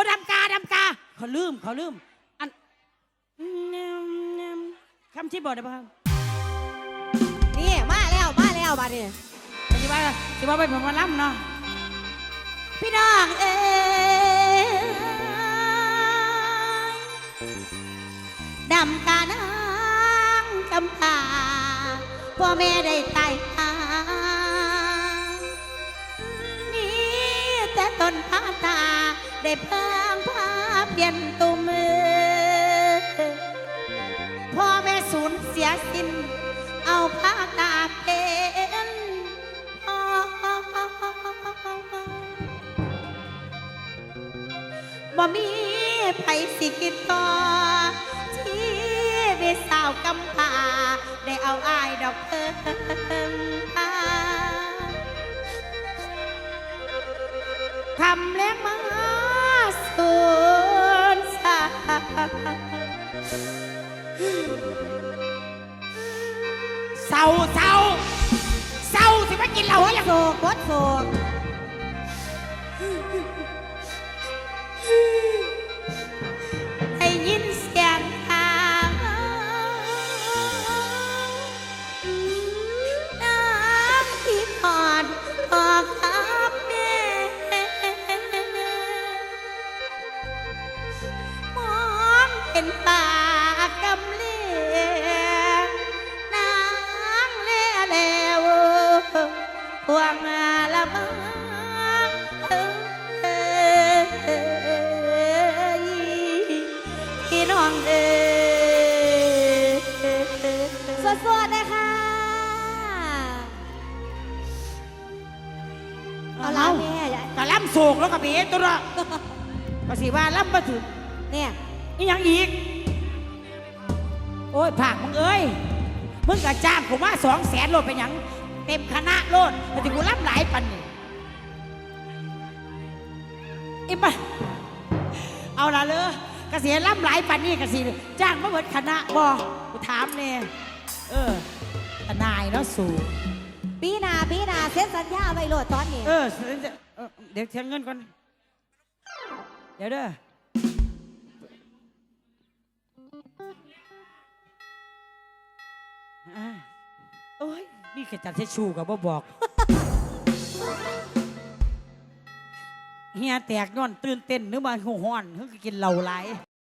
อดำกาดำกาเขาลืมเขาลืมอันแนมแนมคำที่บอกได้ป่ะครับนี่มาแล้วมาแล้วมาดิที่ว่าที่ว่าไปผมมาล่ำเนาะพี่น้องเอ้ยดำกานางกำพร้าพ่อแม่ได้ตายหานี่แต่ต้นพาตา ได้เพิ่งพาพเปลี่ยนตุวมือพ่อแม่สูญเสียสิ้น เอาผ้าตาเป็นบ่มีไผสิกิดต่อชีวิตสาวกำพาได้เอาอายดอกเพิ่งพาคำแรงมา เศร้าเศร้าเศร้าสิมากินเหล้าโคอตย่างโศกโคตโศก เห็นป่ากำเลียนางเล่แล้วพวงมาละมังเอ้ยพี่น้องเอ้ยสวัสดีค่ะเอาละแม่อย่าก็ล่ำโศกแล้วก็เบียตัวละก็สิว่าล่ำมาถึงเนี่ย นี่ยังอีก โอ้ยผากมึงเอ้ย มึงกะจ้างผมว่าสองแสนโลดเป็นหยัง เต็มคณะโลดแต่ที่กูรับหลายปันนี่อิมาเอาละเลยกเสียรับหลายปันนี่กสิจ้างมาเบิดคณะบอกูถามเนี่ยเออทนายแล้วสู่ปีหนาปีหนาเซ็นสัญญาไว้โหลดตอนนี้เออเออเดี๋ยวเชียงเงินก่อน เดี๋ยวเด้อ อ่าโอ้ยนี่แค่จัดเชชูกับบ่บอก เฮียแตกนอนตื่นเต้นนึกว่าหูห้อนเฮ้ยกินเหล้าหลาย